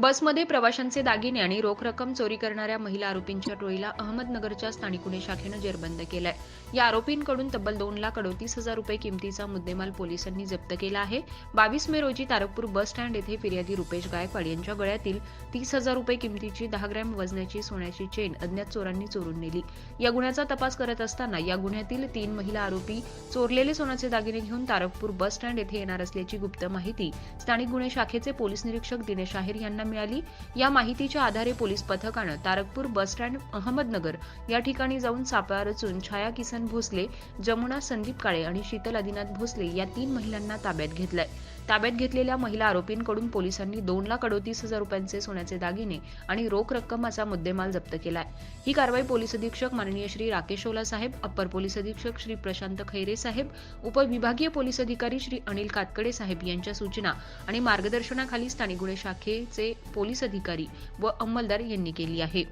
बसमध्ये प्रवाशांचे दागिने आणि रोख रक्कम चोरी करणाऱ्या महिला आरोपींच्या टोळीला अहमदनगरच्या स्थानिक गुन्हे शाखेनं जेरबंद केलाय. या आरोपींकडून तब्बल दोन लाख अडोतीस हजार रुपये किमतीचा मुद्देमाल पोलिसांनी जप्त केला आहे. बावीस मे रोजी तारकपूर बस स्टँड येथे फिर्यादी रुपेश गायकवाड यांच्या गळ्यातील तीस हजार रुपये किमतीची दहा ग्रॅम वजनाची सोन्याची चेन अज्ञात चोरांनी चोरून नेली. या गुन्ह्याचा तपास करत असताना या गुन्ह्यातील तीन महिला आरोपी चोरलेले सोन्याचे दागिने घेऊन तारकपूर बस स्टँड येथे येणार असल्याची गुप्त माहिती स्थानिक गुन्हे शाखेचे पोलीस निरीक्षक दिनेश आहेर यांना मिळाली. या माहितीच्या आधारे पोलीस पथकानं तारकपूर बस स्टँड अहमदनगर या ठिकाणी जाऊन सापळा रचून छाया किसन भोसले जमुना संदीप काळे आणि शीतल आदिनाथ भोसले या तीन महिलांना ताब्यात घेतलंय. ताब्यात घेतलेल्या महिला आरोपींकडून पोलिसांनी दोन लाख अडोतीस हजार रुपयांचे सोन्याचे दागिने आणि रोख रक्कम असा मुद्देमाल जप्त केलाय. ही कारवाई पोलीस अधीक्षक माननीय श्री राकेश ओला साहेब अप्पर पोलीस अधीक्षक श्री प्रशांत खैरे साहेब उपविभागीय पोलीस अधिकारी श्री अनिल कातकडे साहेब यांच्या सूचना आणि मार्गदर्शनाखाली स्थानिक गुन्हे शाखेचे पोलीस अधिकारी व अंमलदार यांनी केली आहे.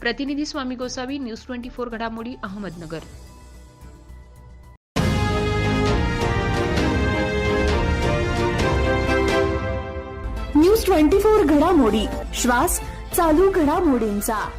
प्रतिनिधी Swami Gosavi news twenty four घडामोडी अहमदनगर. न्यूज ट्वेंटी फोर घडामोडी श्वास चालू घडामोडींचा.